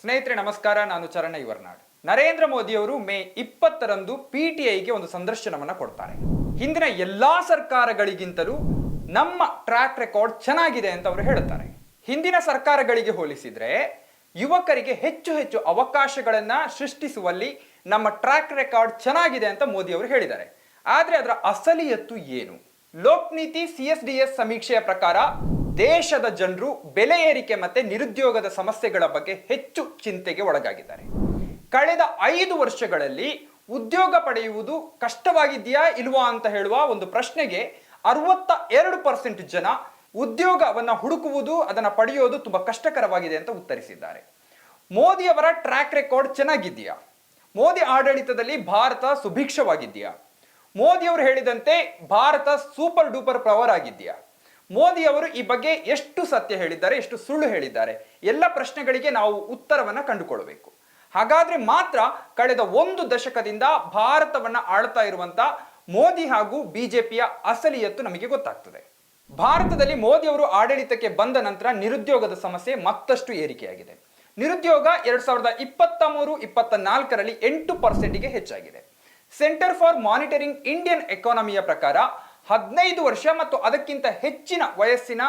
ಸ್ನೇಹಿತರೆ, ನಮಸ್ಕಾರ. ನಾನು ಚರಣ ಇವರ್ನಾಡ್. ನರೇಂದ್ರ ಮೋದಿಯವರು ಮೇ ಇಪ್ಪತ್ತರಂದು ಪಿಟಿಐಗೆ ಒಂದು ಸಂದರ್ಶನವನ್ನ ಕೊಡ್ತಾರೆ. ಹಿಂದಿನ ಎಲ್ಲಾ ಸರ್ಕಾರಗಳಿಗಿಂತಲೂ ನಮ್ಮ ಟ್ರ್ಯಾಕ್ ರೆಕಾರ್ಡ್ ಚೆನ್ನಾಗಿದೆ ಅಂತ ಅವರು ಹೇಳುತ್ತಾರೆ. ಹಿಂದಿನ ಸರ್ಕಾರಗಳಿಗೆ ಹೋಲಿಸಿದ್ರೆ ಯುವಕರಿಗೆ ಹೆಚ್ಚು ಹೆಚ್ಚು ಅವಕಾಶಗಳನ್ನ ಸೃಷ್ಟಿಸುವಲ್ಲಿ ನಮ್ಮ ಟ್ರ್ಯಾಕ್ ರೆಕಾರ್ಡ್ ಚೆನ್ನಾಗಿದೆ ಅಂತ ಮೋದಿ ಅವರು ಹೇಳಿದ್ದಾರೆ. ಆದ್ರೆ ಅದರ ಅಸಲಿಯತ್ತು ಏನು? Lokniti C S D S ಸಮೀಕ್ಷೆಯ ಪ್ರಕಾರ ದೇಶದ ಜನರು ಬೆಲೆ ಏರಿಕೆ ಮತ್ತು ನಿರುದ್ಯೋಗದ ಸಮಸ್ಯೆಗಳ ಬಗ್ಗೆ ಹೆಚ್ಚು ಚಿಂತೆಗೆ ಒಳಗಾಗಿದ್ದಾರೆ. ಕಳೆದ ಐದು ವರ್ಷಗಳಲ್ಲಿ ಉದ್ಯೋಗ ಪಡೆಯುವುದು ಕಷ್ಟವಾಗಿದೆಯಾ ಇಲ್ವಾ ಅಂತ ಹೇಳುವ ಒಂದು ಪ್ರಶ್ನೆಗೆ ಅರವತ್ತ ಎರಡು ಪರ್ಸೆಂಟ್ ಜನ ಉದ್ಯೋಗವನ್ನು ಹುಡುಕುವುದು, ಅದನ್ನು ಪಡೆಯೋದು ತುಂಬ ಕಷ್ಟಕರವಾಗಿದೆ ಅಂತ ಉತ್ತರಿಸಿದ್ದಾರೆ. ಮೋದಿಯವರ ಟ್ರ್ಯಾಕ್ ರೆಕಾರ್ಡ್ ಚೆನ್ನಾಗಿದೆಯಾ? ಮೋದಿ ಆಡಳಿತದಲ್ಲಿ ಭಾರತ ಸುಭಿಕ್ಷವಾಗಿದೆಯಾ? ಮೋದಿಯವರು ಹೇಳಿದಂತೆ ಭಾರತ ಸೂಪರ್ ಡೂಪರ್ ಪವರ್ ಆಗಿದೆಯಾ? ಮೋದಿ ಅವರು ಈ ಬಗ್ಗೆ ಎಷ್ಟು ಸತ್ಯ ಹೇಳಿದ್ದಾರೆ, ಎಷ್ಟು ಸುಳ್ಳು ಹೇಳಿದ್ದಾರೆ, ಎಲ್ಲ ಪ್ರಶ್ನೆಗಳಿಗೆ ನಾವು ಉತ್ತರವನ್ನು ಕಂಡುಕೊಳ್ಳಬೇಕು. ಹಾಗಾದ್ರೆ ಮಾತ್ರ ಕಳೆದ ಒಂದು ದಶಕದಿಂದ ಭಾರತವನ್ನ ಆಳ್ತಾ ಇರುವಂತ ಮೋದಿ ಹಾಗೂ ಬಿಜೆಪಿಯ ಅಸಲಿಯತ್ತು ನಮಗೆ ಗೊತ್ತಾಗ್ತದೆ. ಭಾರತದಲ್ಲಿ ಮೋದಿ ಅವರು ಆಡಳಿತಕ್ಕೆ ಬಂದ ನಂತರ ನಿರುದ್ಯೋಗದ ಸಮಸ್ಯೆ ಮತ್ತಷ್ಟು ಏರಿಕೆಯಾಗಿದೆ. ನಿರುದ್ಯೋಗ ಎರಡ್ ಸಾವಿರದ ಇಪ್ಪತ್ತ ಮೂರು, ಇಪ್ಪತ್ತ ನಾಲ್ಕರಲ್ಲಿ ಎಂಟು ಪರ್ಸೆಂಟ್ಗೆ ಹೆಚ್ಚಾಗಿದೆ. ಸೆಂಟರ್ ಫಾರ್ ಮಾನಿಟರಿಂಗ್ ಇಂಡಿಯನ್ ಎಕಾನಮಿಯ ಪ್ರಕಾರ ಹದಿನೈದು ವರ್ಷ ಮತ್ತು ಅದಕ್ಕಿಂತ ಹೆಚ್ಚಿನ ವಯಸ್ಸಿನ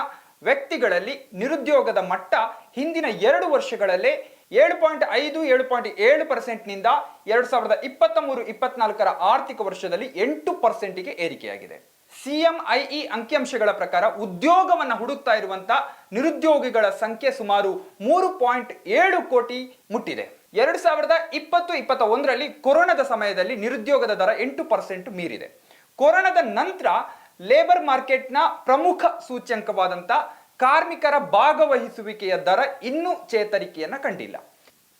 ವ್ಯಕ್ತಿಗಳಲ್ಲಿ ನಿರುದ್ಯೋಗದ ಮಟ್ಟ ಹಿಂದಿನ ಎರಡು ವರ್ಷಗಳಲ್ಲೇ ಏಳು ಪಾಯಿಂಟ್ ಐದು, ಏಳು ಪಾಯಿಂಟ್ ಏಳು ಪರ್ಸೆಂಟ್ನಿಂದ ಎರಡು ಸಾವಿರದ ಇಪ್ಪತ್ತ ಮೂರು ಇಪ್ಪತ್ನಾಲ್ಕರ ಆರ್ಥಿಕ ವರ್ಷದಲ್ಲಿ ಎಂಟು ಪರ್ಸೆಂಟಿಗೆ ಏರಿಕೆಯಾಗಿದೆ. ಸಿಎಂಐಇ ಅಂಕಿಅಂಶಗಳ ಪ್ರಕಾರ ಉದ್ಯೋಗವನ್ನು ಹುಡುಕ್ತಾ ಇರುವಂತ ನಿರುದ್ಯೋಗಿಗಳ ಸಂಖ್ಯೆ ಸುಮಾರು ಮೂರು ಪಾಯಿಂಟ್ ಏಳು ಕೋಟಿ ಮುಟ್ಟಿದೆ. ಎರಡು ಸಾವಿರದ ಇಪ್ಪತ್ತು ಇಪ್ಪತ್ತ ಒಂದರಲ್ಲಿ ಕೊರೋನಾದ ಸಮಯದಲ್ಲಿ ನಿರುದ್ಯೋಗದ ದರ ಎಂಟು ಪರ್ಸೆಂಟ್ ಮೀರಿದೆ. ಕೊರೋನಾದ ನಂತರ ಲೇಬರ್ ಮಾರ್ಕೆಟ್ನ ಪ್ರಮುಖ ಸೂಚ್ಯಂಕವಾದಂಥ ಕಾರ್ಮಿಕರ ಭಾಗವಹಿಸುವಿಕೆಯ ದರ ಇನ್ನೂ ಚೇತರಿಕೆಯನ್ನು ಕಂಡಿಲ್ಲ.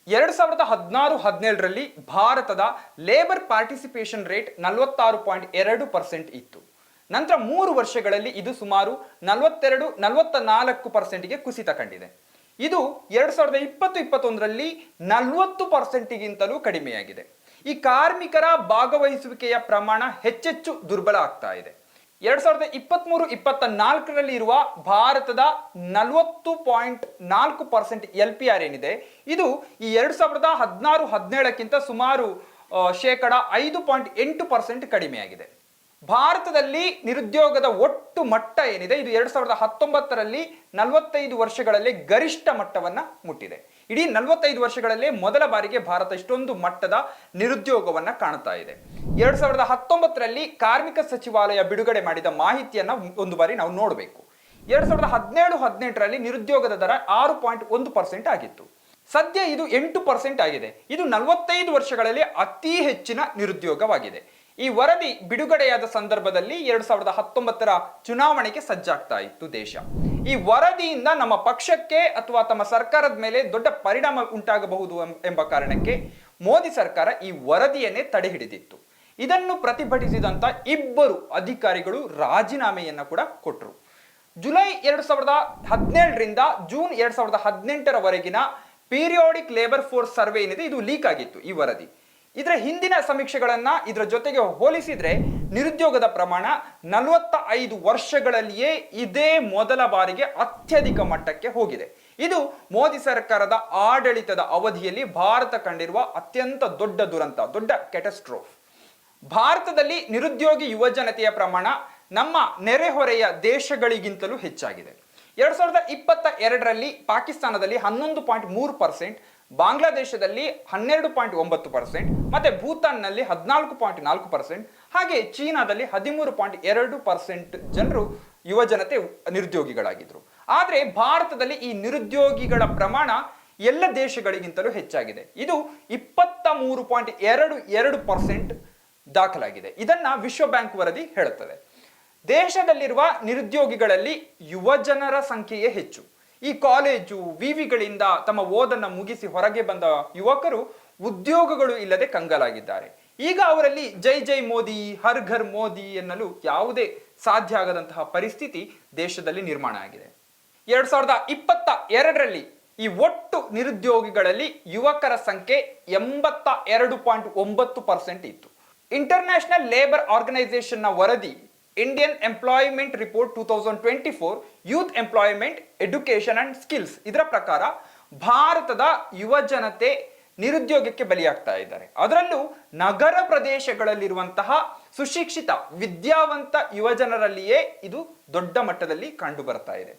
ಎರಡು ಸಾವಿರದ ಹದಿನಾರು, ಹದಿನೇಳರಲ್ಲಿ ಭಾರತದ ಲೇಬರ್ ಪಾರ್ಟಿಸಿಪೇಷನ್ ರೇಟ್ ನಲವತ್ತಾರು ಪಾಯಿಂಟ್ ಎರಡು ಪರ್ಸೆಂಟ್ ಇತ್ತು. ನಂತರ ಮೂರು ವರ್ಷಗಳಲ್ಲಿ ಇದು ಸುಮಾರು ನಲವತ್ತೆರಡು ನಲವತ್ತ ನಾಲ್ಕು ಪರ್ಸೆಂಟ್ಗೆ ಕುಸಿತ ಕಂಡಿದೆ. ಇದು ಎರಡು ಸಾವಿರದ ಇಪ್ಪತ್ತು, ಇಪ್ಪತ್ತೊಂದರಲ್ಲಿ ನಲವತ್ತು ಪರ್ಸೆಂಟಿಗಿಂತಲೂ ಕಡಿಮೆಯಾಗಿದೆ. ಈ ಕಾರ್ಮಿಕರ ಭಾಗವಹಿಸುವಿಕೆಯ ಪ್ರಮಾಣ ಹೆಚ್ಚೆಚ್ಚು ದುರ್ಬಲ ಆಗ್ತಾ ಇದೆ. ಎರಡ್ ಸಾವಿರದ ಇಪ್ಪತ್ಮೂರು, ಇಪ್ಪತ್ತ ನಾಲ್ಕರಲ್ಲಿ ಇರುವ ಭಾರತದ ನಲವತ್ತು ಪಾಯಿಂಟ್ ನಾಲ್ಕು ಪರ್ಸೆಂಟ್ ಎಲ್ ಪಿ ಆರ್ ಏನಿದೆ, ಇದು ಈ ಎರಡ್ ಸಾವಿರದ ಹದಿನಾರು, ಹದಿನೇಳಕ್ಕಿಂತ ಸುಮಾರು ಶೇಕಡ ಐದು ಪಾಯಿಂಟ್ ಎಂಟು ಪರ್ಸೆಂಟ್ ಕಡಿಮೆಯಾಗಿದೆ. ಭಾರತದಲ್ಲಿ ನಿರುದ್ಯೋಗದ ಒಟ್ಟು ಮಟ್ಟ ಏನಿದೆ? ಇದು ಎರಡ್ ಸಾವಿರದ ಹತ್ತೊಂಬತ್ತರಲ್ಲಿ ನಲವತ್ತೈದು ವರ್ಷಗಳಲ್ಲಿ ಗರಿಷ್ಠ ಮಟ್ಟವನ್ನ ಮುಟ್ಟಿದೆ. ಇಡೀ ನಲವತ್ತೈದು ವರ್ಷಗಳಲ್ಲಿ ಮೊದಲ ಬಾರಿಗೆ ಭಾರತ ಇಷ್ಟೊಂದು ಮಟ್ಟದ ನಿರುದ್ಯೋಗವನ್ನ ಕಾಣ್ತಾ ಇದೆ. ಎರಡ್ ಸಾವಿರದ ಹತ್ತೊಂಬತ್ತರಲ್ಲಿ ಕಾರ್ಮಿಕ ಸಚಿವಾಲಯ ಬಿಡುಗಡೆ ಮಾಡಿದ ಮಾಹಿತಿಯನ್ನ ಒಂದು ಬಾರಿ ನಾವು ನೋಡಬೇಕು. ಎರಡ್ ಸಾವಿರದ ಹದಿನೇಳು, ಹದಿನೆಂಟರಲ್ಲಿ ನಿರುದ್ಯೋಗದ ದರ ಆರು ಪಾಯಿಂಟ್ ಒಂದು ಪರ್ಸೆಂಟ್ ಆಗಿತ್ತು. ಸದ್ಯ ಇದು ಎಂಟು ಪರ್ಸೆಂಟ್ ಆಗಿದೆ. ಇದು ನಲವತ್ತೈದು ವರ್ಷಗಳಲ್ಲಿ ಅತಿ ಹೆಚ್ಚಿನ ನಿರುದ್ಯೋಗವಾಗಿದೆ. ಈ ವರದಿ ಬಿಡುಗಡೆಯಾದ ಸಂದರ್ಭದಲ್ಲಿ ಎರಡ್ ಸಾವಿರದ ಹತ್ತೊಂಬತ್ತರ ಚುನಾವಣೆಗೆ ಸಜ್ಜಾಗ್ತಾ ಇತ್ತು ದೇಶ. ಈ ವರದಿಯಿಂದ ನಮ್ಮ ಪಕ್ಷಕ್ಕೆ ಅಥವಾ ತಮ್ಮ ಸರ್ಕಾರದ ಮೇಲೆ ದೊಡ್ಡ ಪರಿಣಾಮ ಉಂಟಾಗಬಹುದು ಎಂಬ ಕಾರಣಕ್ಕೆ ಮೋದಿ ಸರ್ಕಾರ ಈ ವರದಿಯನ್ನೇ ತಡೆ ಹಿಡಿದಿತ್ತು. ಇದನ್ನು ಪ್ರತಿಭಟಿಸಿದಂತ ಇಬ್ಬರು ಅಧಿಕಾರಿಗಳು ರಾಜೀನಾಮೆಯನ್ನ ಕೂಡ ಕೊಟ್ಟರು ಜುಲೈ ಎರಡ್ ಸಾವಿರದ ಹದಿನೇಳರಿಂದ ಜೂನ್ ಎರಡ್ ಸಾವಿರದ ಹದಿನೆಂಟರವರೆಗಿನ ಪೀರಿಯಾಡಿಕ್ ಲೇಬರ್ ಫೋರ್ಸ್ ಸರ್ವೆ ಏನಿದೆ, ಇದು ಲೀಕ್ ಆಗಿತ್ತು ಈ ವರದಿ. ಇದರ ಹಿಂದಿನ ಸಮೀಕ್ಷೆಗಳನ್ನು ಇದರ ಜೊತೆಗೆ ಹೋಲಿಸಿದರೆ ನಿರುದ್ಯೋಗದ ಪ್ರಮಾಣ ನಲವತ್ತ ಐದು ವರ್ಷಗಳಲ್ಲಿಯೇ ಇದೇ ಮೊದಲ ಬಾರಿಗೆ ಅತ್ಯಧಿಕ ಮಟ್ಟಕ್ಕೆ ಹೋಗಿದೆ. ಇದು ಮೋದಿ ಸರ್ಕಾರದ ಆಡಳಿತದ ಅವಧಿಯಲ್ಲಿ ಭಾರತ ಕಂಡಿರುವ ಅತ್ಯಂತ ದೊಡ್ಡ ದುರಂತ, ದೊಡ್ಡ ಕೆಟಸ್ಟ್ರೋಫ್. ಭಾರತದಲ್ಲಿ ನಿರುದ್ಯೋಗಿ ಯುವ ಜನತೆಯ ಪ್ರಮಾಣ ನಮ್ಮ ನೆರೆಹೊರೆಯ ದೇಶಗಳಿಗಿಂತಲೂ ಹೆಚ್ಚಾಗಿದೆ. ಎರಡ್ ಸಾವಿರದ ಇಪ್ಪತ್ತ ಎರಡರಲ್ಲಿ ಪಾಕಿಸ್ತಾನದಲ್ಲಿ ಹನ್ನೊಂದು ಪಾಯಿಂಟ್ ಮೂರು ಪರ್ಸೆಂಟ್ ಬಾಂಗ್ಲಾದೇಶದಲ್ಲಿ ಹನ್ನೆರಡು ಪಾಯಿಂಟ್ ಒಂಬತ್ತು ಪರ್ಸೆಂಟ್, ಮತ್ತೆ ಭೂತಾನ್ನಲ್ಲಿ ಹದಿನಾಲ್ಕು ಪಾಯಿಂಟ್ ನಾಲ್ಕು ಪರ್ಸೆಂಟ್, ಹಾಗೆ ಚೀನಾದಲ್ಲಿ ಹದಿಮೂರು ಪಾಯಿಂಟ್ ಎರಡು ಪರ್ಸೆಂಟ್ ಜನರು ಯುವ ಜನತೆ ನಿರುದ್ಯೋಗಿಗಳಾಗಿದ್ರು. ಆದ್ರೆ ಭಾರತದಲ್ಲಿ ಈ ನಿರುದ್ಯೋಗಿಗಳ ಪ್ರಮಾಣ ಎಲ್ಲ ದೇಶಗಳಿಗಿಂತಲೂ ಹೆಚ್ಚಾಗಿದೆ. ಇದು ಇಪ್ಪತ್ತ ಮೂರು ಪಾಯಿಂಟ್ ಎರಡು ಎರಡು ಪರ್ಸೆಂಟ್ ದಾಖಲಾಗಿದೆ. ಇದನ್ನು ವಿಶ್ವ ಬ್ಯಾಂಕ್ ವರದಿ ಹೇಳುತ್ತದೆ. ದೇಶದಲ್ಲಿರುವ ನಿರುದ್ಯೋಗಿಗಳಲ್ಲಿ ಯುವ ಜನರ ಸಂಖ್ಯೆಯೇ ಹೆಚ್ಚು. ಈ ಕಾಲೇಜು ವಿವಿಗಳಿಂದ ತಮ್ಮ ಓದನ್ನು ಮುಗಿಸಿ ಹೊರಗೆ ಬಂದ ಯುವಕರು ಉದ್ಯೋಗಗಳು ಇಲ್ಲದೆ ಕಂಗಲಾಗಿದ್ದಾರೆ. ಈಗ ಅವರಲ್ಲಿ ಜೈ ಜೈ ಮೋದಿ, ಹರ್ ಘರ್ ಮೋದಿ ಎನ್ನಲು ಯಾವುದೇ ಸಾಧ್ಯ ಆಗದಂತಹ ಪರಿಸ್ಥಿತಿ ದೇಶದಲ್ಲಿ ನಿರ್ಮಾಣ ಆಗಿದೆ. ಎರಡ್ ಸಾವಿರದ ಇಪ್ಪತ್ತ ಎರಡರಲ್ಲಿ ಈ ಒಟ್ಟು ನಿರುದ್ಯೋಗಿಗಳಲ್ಲಿ ಯುವಕರ ಸಂಖ್ಯೆ ಎಂಬತ್ತ ಎರಡು ಪಾಯಿಂಟ್ ಒಂಬತ್ತು ಪರ್ಸೆಂಟ್ ಇತ್ತು. ಇಂಟರ್ನ್ಯಾಷನಲ್ ಲೇಬರ್ ಆರ್ಗನೈಸೇಷನ್ನ ವರದಿ Indian employment report two thousand twenty four youth employment education and skills ಇದರ ಪ್ರಕಾರ ಭಾರತದ ಯುವ ಜನತೆ ನಿರುದ್ಯೋಗಕ್ಕೆ ಬಲಿಯಾಗ್ತಾ ಇದ್ದಾರೆ. ಅದರಲ್ಲೂ ನಗರ ಪ್ರದೇಶಗಳಲ್ಲಿರುವಂತಹ ಸುಶಿಕ್ಷಿತ, ವಿದ್ಯಾವಂತ ಯುವ ಜನರಲ್ಲಿಯೇ ಇದು ದೊಡ್ಡ ಮಟ್ಟದಲ್ಲಿ ಕಂಡು ಬರ್ತಾ ಇದೆ.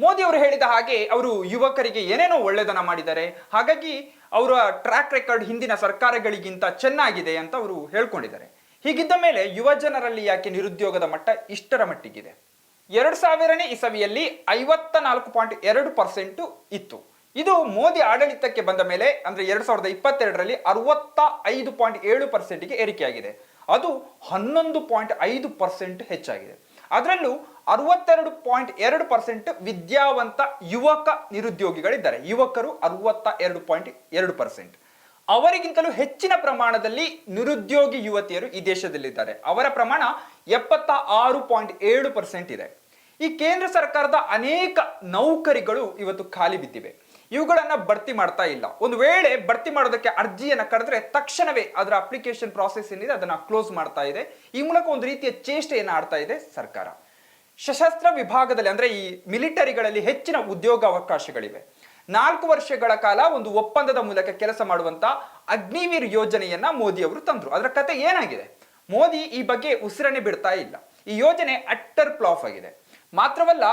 ಮೋದಿ ಅವರು ಹೇಳಿದ ಹಾಗೆ ಅವರು ಯುವಕರಿಗೆ ಏನೇನೋ ಒಳ್ಳೆದನ ಮಾಡಿದ್ದಾರೆ. ಹಾಗಾಗಿ ಅವರ ಟ್ರ್ಯಾಕ್ ರೆಕಾರ್ಡ್ ಹಿಂದಿನ ಸರ್ಕಾರಗಳಿಗಿಂತ ಚೆನ್ನಾಗಿದೆ ಅಂತ ಅವರು ಹೇಳ್ಕೊಂಡಿದ್ದಾರೆ. ಹೀಗಿದ್ದ ಮೇಲೆ ಯುವ ಜನರಲ್ಲಿ ಯಾಕೆ ನಿರುದ್ಯೋಗದ ಮಟ್ಟ ಇಷ್ಟರ ಮಟ್ಟಿಗಿದೆ? ಎರಡು ಸಾವಿರನೇ ಇಸವಿಯಲ್ಲಿ ಐವತ್ತ ನಾಲ್ಕು ಪಾಯಿಂಟ್ ಎರಡು ಪರ್ಸೆಂಟ್ ಇತ್ತು. ಇದು ಮೋದಿ ಆಡಳಿತಕ್ಕೆ ಬಂದ ಮೇಲೆ, ಅಂದ್ರೆ ಎರಡು ಸಾವಿರದ ಇಪ್ಪತ್ತೆರಡರಲ್ಲಿ ಅರವತ್ತ ಐದು ಪಾಯಿಂಟ್ ಏಳು ಪರ್ಸೆಂಟ್ಗೆ ಏರಿಕೆಯಾಗಿದೆ. ಅದು ಹನ್ನೊಂದು ಪಾಯಿಂಟ್ ಐದು ಪರ್ಸೆಂಟ್ ಹೆಚ್ಚಾಗಿದೆ. ಅದರಲ್ಲೂ ಅರವತ್ತೆರಡು ಪಾಯಿಂಟ್ ಎರಡು ಪರ್ಸೆಂಟ್ ವಿದ್ಯಾವಂತ ಯುವಕ ನಿರುದ್ಯೋಗಿಗಳಿದ್ದಾರೆ. ಯುವಕರು ಅರವತ್ತ ಎರಡು ಪಾಯಿಂಟ್ ಎರಡು ಪರ್ಸೆಂಟ್. ಅವರಿಗಿಂತಲೂ ಹೆಚ್ಚಿನ ಪ್ರಮಾಣದಲ್ಲಿ ನಿರುದ್ಯೋಗಿ ಯುವತಿಯರು ಈ ದೇಶದಲ್ಲಿದ್ದಾರೆ. ಅವರ ಪ್ರಮಾಣ ಎಪ್ಪತ್ತ ಆರು ಪಾಯಿಂಟ್ ಏಳು ಪರ್ಸೆಂಟ್ ಇದೆ. ಈ ಕೇಂದ್ರ ಸರ್ಕಾರದ ಅನೇಕ ನೌಕರಿಗಳು ಇವತ್ತು ಖಾಲಿ ಬಿದ್ದಿವೆ. ಇವುಗಳನ್ನು ಭರ್ತಿ ಮಾಡ್ತಾ ಇಲ್ಲ. ಒಂದು ವೇಳೆ ಭರ್ತಿ ಮಾಡೋದಕ್ಕೆ ಅರ್ಜಿಯನ್ನು ಕರೆದ್ರೆ ತಕ್ಷಣವೇ ಅದರ ಅಪ್ಲಿಕೇಶನ್ ಪ್ರಾಸೆಸ್ ಏನಿದೆ ಅದನ್ನ ಕ್ಲೋಸ್ ಮಾಡ್ತಾ ಇದೆ. ಈ ಮೂಲಕ ಒಂದು ರೀತಿಯ ಚೇಷ್ಟೆಯನ್ನು ಆಡ್ತಾ ಇದೆ ಸರ್ಕಾರ. ಸಶಸ್ತ್ರ ವಿಭಾಗದಲ್ಲಿ ಅಂದ್ರೆ ಈ ಮಿಲಿಟರಿಗಳಲ್ಲಿ ಹೆಚ್ಚಿನ ಉದ್ಯೋಗ ಅವಕಾಶಗಳಿವೆ ನಾಲ್ಕು ವರ್ಷಗಳ ಕಾಲ ಒಂದು ಒಪ್ಪಂದದ ಮೂಲಕ ಕೆಲಸ ಮಾಡುವಂತ ಅಗ್ನಿವೀರ್ ಯೋಜನೆಯನ್ನ ಮೋದಿ ಅವರು ತಂದ್ರು. ಅದರ ಕತೆ ಏನಾಗಿದೆ? ಮೋದಿ ಈ ಬಗ್ಗೆ ಉಸಿರನೆ ಬಿಡ್ತಾ ಇಲ್ಲ. ಈ ಯೋಜನೆ ಅಟ್ಟರ್ ಪ್ಲಾಫ್ ಆಗಿದೆ. ಮಾತ್ರವಲ್ಲ,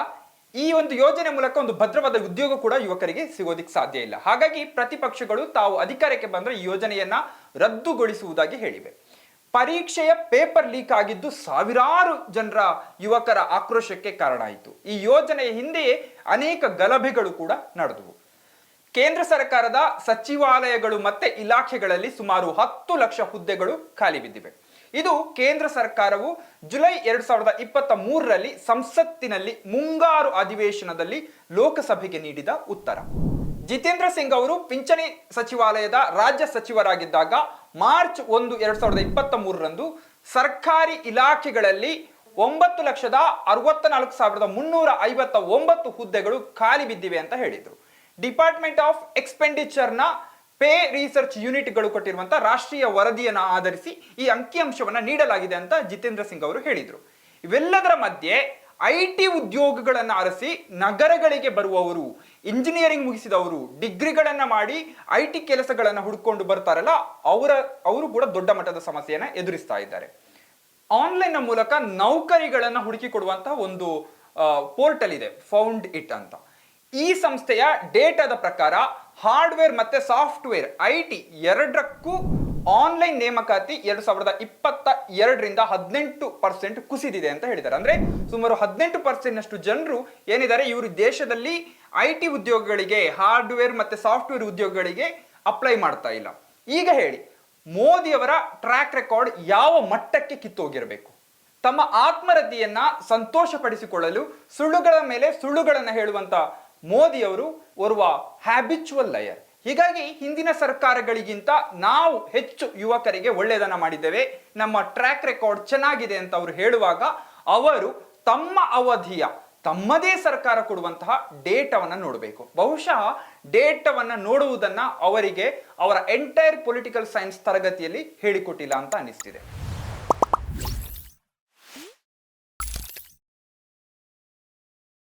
ಈ ಒಂದು ಯೋಜನೆ ಮೂಲಕ ಒಂದು ಭದ್ರವಾದ ಉದ್ಯೋಗ ಕೂಡ ಯುವಕರಿಗೆ ಸಿಗೋದಿಕ್ ಸಾಧ್ಯ ಇಲ್ಲ. ಹಾಗಾಗಿ ಪ್ರತಿಪಕ್ಷಗಳು ತಾವು ಅಧಿಕಾರಕ್ಕೆ ಬಂದ್ರೆ ಈ ಯೋಜನೆಯನ್ನ ರದ್ದುಗೊಳಿಸುವುದಾಗಿ ಹೇಳಿವೆ. ಪರೀಕ್ಷೆಯ ಪೇಪರ್ ಲೀಕ್ ಆಗಿದ್ದು ಸಾವಿರಾರು ಜನರ ಯುವಕರ ಆಕ್ರೋಶಕ್ಕೆ ಕಾರಣ ಆಯಿತು. ಈ ಯೋಜನೆಯ ಹಿಂದೆಯೇ ಅನೇಕ ಗಲಭೆಗಳು ಕೂಡ ನಡೆದವು. ಕೇಂದ್ರ ಸರ್ಕಾರದ ಸಚಿವಾಲಯಗಳು ಮತ್ತೆ ಇಲಾಖೆಗಳಲ್ಲಿ ಸುಮಾರು ಹತ್ತು ಲಕ್ಷ ಹುದ್ದೆಗಳು ಖಾಲಿ ಬಿದ್ದಿವೆ. ಇದು ಕೇಂದ್ರ ಸರ್ಕಾರವು ಜುಲೈ ಎರಡ್ ಸಾವಿರದ ಇಪ್ಪತ್ತ ಮೂರರಲ್ಲಿ ಸಂಸತ್ತಿನಲ್ಲಿ ಮುಂಗಾರು ಅಧಿವೇಶನದಲ್ಲಿ ಲೋಕಸಭೆಗೆ ನೀಡಿದ ಉತ್ತರ. ಜಿತೇಂದ್ರ ಸಿಂಗ್ ಅವರು ಪಿಂಚಣಿ ಸಚಿವಾಲಯದ ರಾಜ್ಯ ಸಚಿವರಾಗಿದ್ದಾಗ ಮಾರ್ಚ್ ಒಂದು ಎರಡ್ ಸಾವಿರದ ಇಪ್ಪತ್ತ ಮೂರರಂದು ಸರ್ಕಾರಿ ಇಲಾಖೆಗಳಲ್ಲಿ ಒಂಬತ್ತು ಲಕ್ಷದ ಅರವತ್ತ ನಾಲ್ಕು ಸಾವಿರದ ಮುನ್ನೂರ ಐವತ್ತ ಒಂಬತ್ತು ಹುದ್ದೆಗಳು ಖಾಲಿ ಬಿದ್ದಿವೆ ಅಂತ ಹೇಳಿದರು. ಡಿಪಾರ್ಟ್ಮೆಂಟ್ ಆಫ್ ಎಕ್ಸ್ಪೆಂಡಿಚರ್ನ ಪೇ ರಿಸರ್ಚ್ ಯೂನಿಟ್ಗಳು ಕೊಟ್ಟಿರುವಂತಹ ರಾಷ್ಟ್ರೀಯ ವರದಿಯನ್ನು ಆಧರಿಸಿ ಈ ಅಂಕಿಅಂಶವನ್ನು ನೀಡಲಾಗಿದೆ ಅಂತ ಜಿತೇಂದ್ರ ಸಿಂಗ್ ಅವರು ಹೇಳಿದರು. ಇವೆಲ್ಲದರ ಮಧ್ಯೆ ಐ ಟಿ ಉದ್ಯೋಗಗಳನ್ನು ಅರಸಿ ನಗರಗಳಿಗೆ ಬರುವವರು ಇಂಜಿನಿಯರಿಂಗ್ ಮುಗಿಸಿದವರು, ಡಿಗ್ರಿಗಳನ್ನು ಮಾಡಿ ಐ ಟಿ ಕೆಲಸಗಳನ್ನು ಹುಡ್ಕೊಂಡು ಬರ್ತಾರಲ್ಲ, ಅವರ, ಅವರು ಕೂಡ ದೊಡ್ಡ ಮಟ್ಟದ ಸಮಸ್ಯೆಯನ್ನು ಎದುರಿಸ್ತಾ ಇದ್ದಾರೆ. ಆನ್ಲೈನ್ನ ಮೂಲಕ ನೌಕರಿಗಳನ್ನು ಹುಡುಕಿ ಕೊಡುವಂತಹ ಒಂದು ಪೋರ್ಟಲ್ ಇದೆ ಫೌಂಡ್ ಇಟ್ ಅಂತ. ಈ ಸಂಸ್ಥೆಯ ಡೇಟಾದ ಪ್ರಕಾರ ಹಾರ್ಡ್ವೇರ್ ಮತ್ತೆ ಸಾಫ್ಟ್ವೇರ್, ಐ ಟಿ ಎರಡಕ್ಕೂ ಆನ್ಲೈನ್ ನೇಮಕಾತಿ ಎರಡು ಸಾವಿರದ ಇಪ್ಪತ್ತ ಎರಡರಿಂದ ಹದಿನೆಂಟು ಪರ್ಸೆಂಟ್ ಕುಸಿದಿದೆ ಅಂತ ಹೇಳಿದ್ದಾರೆ. ಅಂದ್ರೆ ಸುಮಾರು ಹದಿನೆಂಟು ಪರ್ಸೆಂಟ್ ನಷ್ಟು ಜನರು ಏನಿದ್ದಾರೆ, ಇವರು ದೇಶದಲ್ಲಿ ಐ ಟಿ ಉದ್ಯೋಗಗಳಿಗೆ, ಹಾರ್ಡ್ವೇರ್ ಮತ್ತೆ ಸಾಫ್ಟ್ವೇರ್ ಉದ್ಯೋಗಗಳಿಗೆ ಅಪ್ಲೈ ಮಾಡ್ತಾ ಇಲ್ಲ. ಈಗ ಹೇಳಿ, ಮೋದಿಯವರ ಟ್ರ್ಯಾಕ್ ರೆಕಾರ್ಡ್ ಯಾವ ಮಟ್ಟಕ್ಕೆ ಕಿತ್ತೋಗಿರಬೇಕು? ತಮ್ಮ ಆತ್ಮರತಿಯನ್ನ ಸಂತೋಷಪಡಿಸಿಕೊಳ್ಳಲು, ಸುಳ್ಳುಗಳ ಮೇಲೆ ಸುಳ್ಳುಗಳನ್ನು ಹೇಳುವಂತ ಮೋದಿಯವರು ಓರ್ವ ಹ್ಯಾಬಿಚುವಲ್ ಲಯರ್ ಹೀಗಾಗಿ ಹಿಂದಿನ ಸರ್ಕಾರಗಳಿಗಿಂತ ನಾವು ಹೆಚ್ಚು ಯುವಕರಿಗೆ ಒಳ್ಳೆಯದನ್ನ ಮಾಡಿದ್ದೇವೆ. ನಮ್ಮ ಟ್ರ್ಯಾಕ್ ರೆಕಾರ್ಡ್ ಚೆನ್ನಾಗಿದೆ ಅಂತ ಅವರು ಹೇಳುವಾಗ ಅವರು ತಮ್ಮ ಅವಧಿಯ, ತಮ್ಮದೇ ಸರ್ಕಾರ ಕೊಡುವಂತಹ ಡೇಟಾವನ್ನು ನೋಡಬೇಕು. ಬಹುಶಃ ಡೇಟಾವನ್ನ ನೋಡುವುದನ್ನ ಅವರಿಗೆ ಅವರ ಎಂಟೈರ್ ಪೊಲಿಟಿಕಲ್ ಸೈನ್ಸ್ ತರಗತಿಯಲ್ಲಿ ಹೇಳಿಕೊಟ್ಟಿಲ್ಲ ಅಂತ ಅನಿಸ್ತಿದೆ